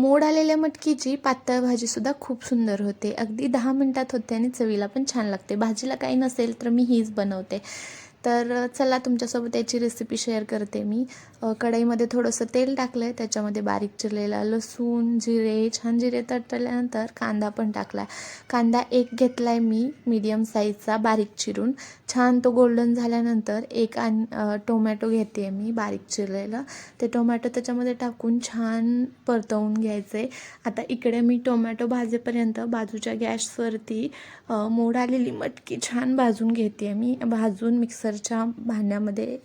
मोड आलेल्या मटकीची पातळ भाजीसुद्धा खूप सुंदर होते. अगदी दहा मिनटात होते आणि चवीला पण छान लागते. भाजीला काही नसेल तर मी हीच बनवते. तर चला तुमच्यासोबत याची रेसिपी शेअर करते मी. कढईमध्ये थोडंसं तेल टाकलं आहे त्याच्यामध्ये बारीक चिरलेला लसूण जिरे छान जिरे तडतरल्यानंतर कांदा पण टाकला कांदा एक घेतला आहे मी मीडियम साईजचा बारीक चिरून. छान तो गोल्डन झाल्यानंतर एक आण टोमॅटो घेते आहे मी बारीक चिरलेलं. ते टोमॅटो त्याच्यामध्ये टाकून छान परतवून घ्यायचे आता इकडे मी टोमॅटो भाजेपर्यंत बाजूच्या गॅसवरती मोड आलेली मटकी छान भाजून घेते मी. भाजून मिक्सर मिक्सरच्या भांड्यामध्ये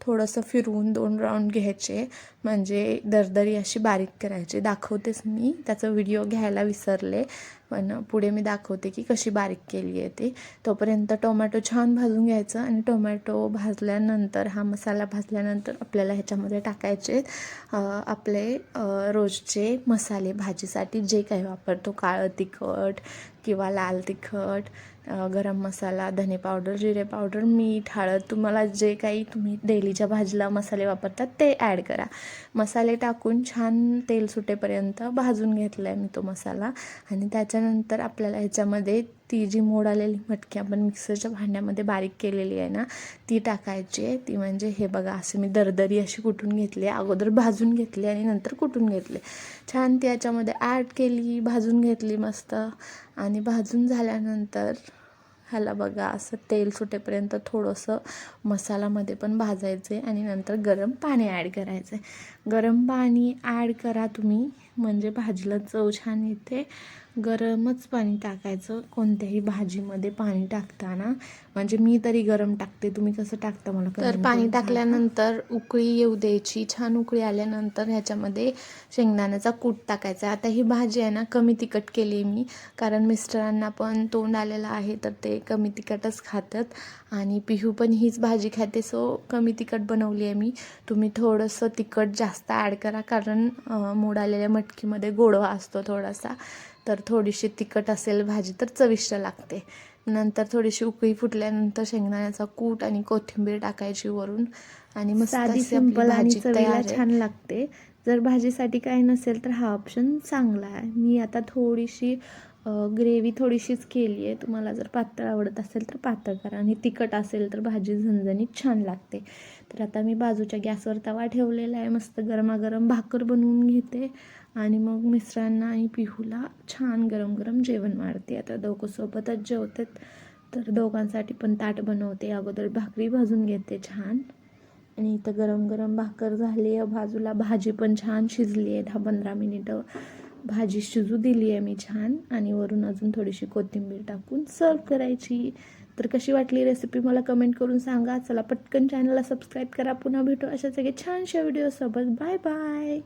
थोडंसं फिरवून दोन राऊंड घ्यायचे. म्हणजे दरदरी अशी बारीक करायची. दाखवतेच मी. त्याचा व्हिडिओ घ्यायला विसरले. पण पुढे मी दाखवते की कशी बारीक केली आहे ती. तोपर्यंत टोमॅटो छान भाजून घ्यायचं आणि टोमॅटो भाजल्यानंतर हा मसाला भाजल्यानंतर आपल्याला ह्याच्यामध्ये टाकायचे आपले रोजचे मसाले. भाजीसाठी जे काही वापरतो काळं तिखट किंवा लाल तिखट गरम मसाला धने पावडर जिरे पावडर मीठ हळद तुम्हाला जे काही तुम्ही डेलीच्या भाजीला मसाले वापरतात ते ॲड करा. मसाले टाकून छान तेल सुटेपर्यंत भाजून घेतला आहे मी तो मसाला. आणि त्याच्यानंतर आपल्याला ह्याच्यामध्ये ती जी मोड आलेली मटकी आपण मिक्सरच्या भांड्यामध्ये बारीक केलेली आहे ना ती टाकायची आहे. ती म्हणजे हे बघा असे मी दरदरी अशी कुटून घेतली अगोदर भाजून घेतली आणि नंतर कुटून घेतले. छान ती याच्यामध्ये ॲड केली भाजून घेतली मस्त. आणि भाजून झाल्यानंतर ह्याला बघा असं तेल सुटेपर्यंत थोडंसं मसालामध्ये पण भाजायचे आणि नंतर गरम पाणी ॲड करायचे गरम पाणी ॲड करा तुम्ही. म्हणजे भाजीला चव छान येते. गरमच पाणी टाकायचं. कोणत्याही भाजीमध्ये पाणी टाकताना. म्हणजे मी तरी गरम टाकते. तुम्ही कसं टाकता मला तर पाणी. टाकल्यानंतर उकळी येऊ द्यायची. छान उकळी आल्यानंतर ह्याच्यामध्ये शेंगदाण्याचा कूट टाकायचा. आता ही भाजी आहे ना कमी तिखट केली मी. कारण मिस्टरांना पण तोंड आलेलं आहे तर ते कमी तिखटच खातात. आणि पिहू पण हीच भाजी खाते. सो कमी तिखट बनवली आहे मी. तुम्ही थोडंसं तिखट जास्त ॲड करा. कारण मोड आलेल्या मटकीमध्ये गोडवा असतो थोडासा तर थोडीशी तिखट असेल भाजी तर चविष्ट लागते. नंतर थोडीशी उकळी फुटल्यानंतर शेंगदाण्याचा कूट आणि कोथिंबीर टाकायची वरून आणि मस्त साधी सिंपल भाजी. छान लागते. जर भाजीसाठी काही नसेल तर हा ऑप्शन चांगला आहे. मी आता थोडीशी ग्रेव्ही थोडीशीच केली आहे. तुम्हाला जर पातळ आवडत असेल तर पातळ करा. आणि तिखट असेल तर भाजी झणझणीत छान लागते. तर आता मी बाजूच्या गॅसवर तवा ठेवलेला आहे. मस्त गरमागरम भाकर बनवून घेते. आणि मग मिस्टरांना आणि पिहूला छान गरम गरम जेवण मारते. आता दोघंसोबतच जेवतात. तर दोघांसाठी पण ताट बनवते. अगोदर भाकरी भाजून घेते छान. आणि इथं गरम गरम भाकर झाली आहे. बाजूला भाजी पण छान शिजली आहे. दहा पंधरा मिनिटं. भाजी शिजू दिली आहे मी छान. आणि वरून अजून थोडीशी कोथिंबीर टाकून सर्व करायची. तर कशी वाटली रेसिपी मला कमेंट करून सांगा. चला पटकन चॅनलला सबस्क्राईब करा. पुन्हा भेटू अशा सगळे छानशा व्हिडिओसोबत बाय बाय